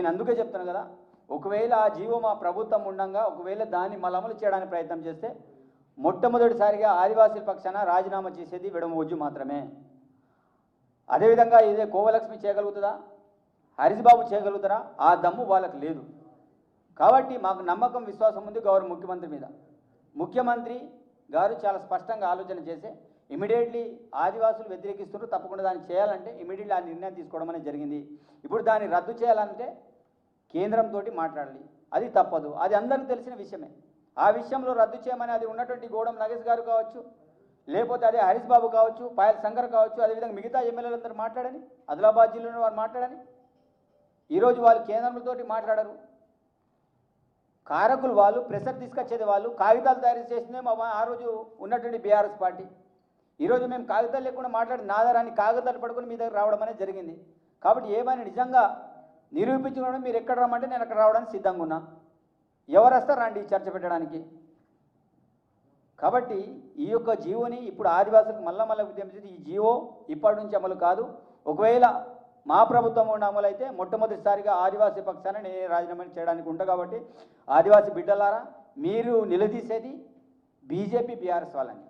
నేను అందుకే చెప్తాను కదా ఒకవేళ ఆ జీవం మా ప్రభుత్వం ఉండగా ఒకవేళ దాన్ని మళ్ళీ అమలు చేయడానికి ప్రయత్నం చేస్తే మొట్టమొదటిసారిగా ఆదివాసీల పక్షాన రాజీనామా చేసేది విడమొజ్జు మాత్రమే. అదేవిధంగా ఇదే కోవలక్ష్మి చేయగలుగుతుందా? హరిబాబు చేయగలుగుతారా? ఆ దమ్ము వాళ్ళకి లేదు. కాబట్టి మాకు నమ్మకం విశ్వాసం ఉంది గౌరవ ముఖ్యమంత్రి మీద. ముఖ్యమంత్రి గారు చాలా స్పష్టంగా ఆలోచన చేసి ఇమీడియట్లీ ఆదివాసులు వ్యతిరేకిస్తున్నారు తప్పకుండా దాన్ని చేయాలంటే ఇమీడియట్లీ ఆ నిర్ణయం తీసుకోవడం అనేది జరిగింది. ఇప్పుడు దాన్ని రద్దు చేయాలంటే కేంద్రంతో మాట్లాడాలి. అది తప్పదు. అది అందరికీ తెలిసిన విషయమే. ఆ విషయంలో రద్దు చేయమని అది ఉన్నటువంటి గోడం నగేష్ గారు కావచ్చు లేకపోతే అదే హరీష్ బాబు కావచ్చు పాయల్ శంకర్ కావచ్చు అదేవిధంగా మిగతా ఎమ్మెల్యేలందరూ మాట్లాడని ఆదిలాబాద్ జిల్లాలో వారు మాట్లాడని ఈరోజు వాళ్ళు కేంద్రంతోటి మాట్లాడరు. కారకులు వాళ్ళు ప్రెషర్ తీసుకొచ్చేది వాళ్ళు కాగితాలు తయారు చేసిందే మా ఆ రోజు ఉన్నటువంటి బీఆర్ఎస్ పార్టీ. ఈరోజు మేము కాగితాలు లేకుండా మాట్లాడి నాదరాన్ని కాగితాలు పడుకొని మీ దగ్గర రావడం అనేది జరిగింది. కాబట్టి ఏమైనా నిజంగా నిరూపించుకోవడం మీరు ఎక్కడ రమ్మంటే నేను అక్కడ రావడానికి సిద్ధంగా ఉన్నా. ఎవరు వస్తారు రండి చర్చ పెట్టడానికి. కాబట్టి ఈ యొక్క జీవోని ఇప్పుడు ఆదివాసులకు మళ్ళా మళ్ళీ ఉద్యమించేది ఈ జీవో ఇప్పటి నుంచి అమలు కాదు. ఒకవేళ మా ప్రభుత్వం ఉన్న అమలు అయితే మొట్టమొదటిసారిగా ఆదివాసీ పక్షాన్ని నేను రాజీనామా చేయడానికి ఉంటా కాబట్టి ఆదివాసీ బిడ్డలారా మీరు నిలదీసేది బీజేపీ బీఆర్ఎస్ వాళ్ళని.